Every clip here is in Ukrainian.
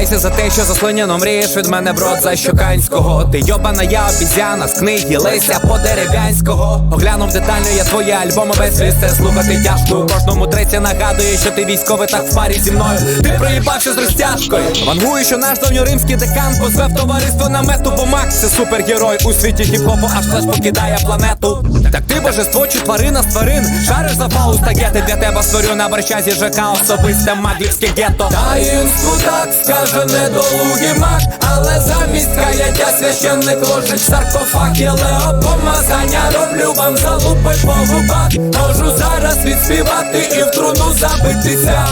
Вибачайся за те, що заслоняно мрієш від мене брод за щоканського. Ти йобана, я обізяна з книги Леся Подерев'янського. Оглянув детально я твої альбоми без сліз це слухати тяжко. Кожному треці нагадує, що ти військовий так в парі зі мною. Ти проїбався з розтяжкою. Вангую, що наш давньоримський декан позвав товариство на мету, бо Макс це супергерой у світі хіп-хопу, аж флеш покидає планету. Так ти божество чи тварина з тварин. Шариш за фауст та гети для тебе створю на барчазі ЖК особисте маглівське гетто. Таїнству так скаже φαινεται ο γεμάτ каяття священник ложить саркофаг Єлео помазання роблю вам залупи по губах. Можу зараз відспівати і в труну забитися.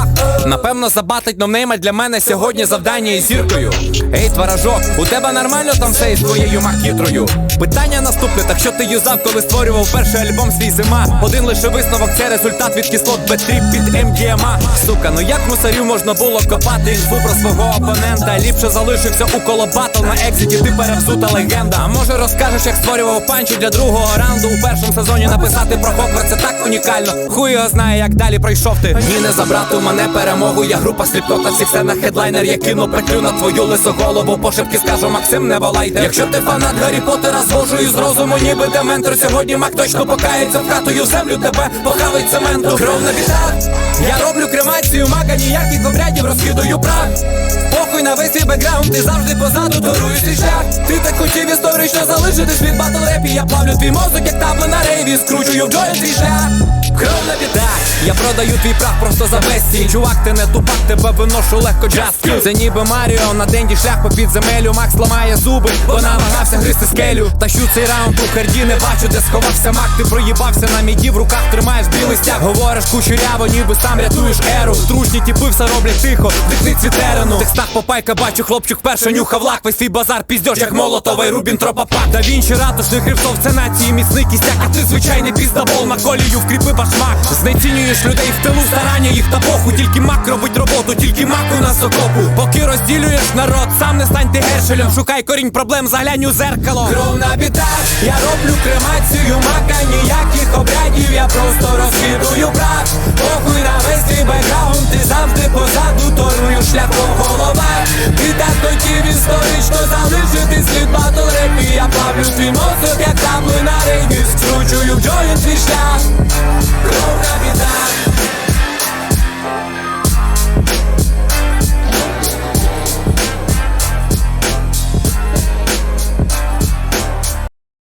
Напевно, забатить новнейма для мене сьогодні завдання із зіркою. Ей, творожок, у тебе нормально там все із твоєю макітрою? Питання наступне, так що ти юзав, коли створював перший альбом свій зима? Один лише висновок, це результат від кислот Бетріп під МДМА Сука, ну як мусорів можна було копати інфу про свого опонента? Ліпше залишився у коло батл на екзиті, ти перевзута легенда. Може розкажеш, як створював панчі для другого раунду? У першому сезоні написати про Хогвартс це так унікально. Хуй його знає, як далі пройшов ти. Ні, не забрати у мене перемогу, я група сліпот на всіх сценах хедлайнер, я кину петлю на твою лису голову. Пошепки скажу, Максим, не волайте Якщо ти фанат Гаррі Поттера, згожу із розуму, ніби дементор Сьогодні Мак точно покається в хатою землю тебе похавить цементу Кров на бітах, я роблю кремацію, мага ніяких обрядів розкидаю прах. Похуй на весь бекграунд, ти завжди позаду дорую історично залишитись від батл репі Я плавлю твій мозок, як табло на рейві, скручую в джоін твій шлях Бітах, я продаю твій прах просто за безцінь Чувак, ти не тупак, тебе виношу легко джаст Це ніби Маріо, на денді шлях по підземелю Макс ламає зуби, бо намагався гризти скелю. Тащу цей раунд у харді, не бачу, де сховався мак. Ти проїбався на міді, в руках тримаєш білий стяг. Говориш кучеряво, ніби сам рятуєш еру. Трушні тіпи все роблять тихо, дихни цвітерину В текстах попайка бачу, хлопчик вперше нюхав лак. Весь свій базар піздьош, як молотовий Рубін тропопак Да Вінчі ратушний грифтов, це нації міцний кістяк А ти звичайний піздабол. На колію вкріпи башмак Знецінюєш людей в тилу старання їх та поху Тільки мак робить роботу, тільки мак у нас окопу. Поки розділюєш народ, сам не стань ти гершелем Шукай корінь проблем, заглянь у зеркало. Кров на бітах, я роблю кремацію мака. Ніяких обрядів, я просто розкидую прах Похуй на весь твій бекграунд, ти завжди позаду торую шлях по головах Ти так хотів історично залишити слід батл репі. Я плавлю твій мозок, як табли на рейві Скручую в джоїн твій шлях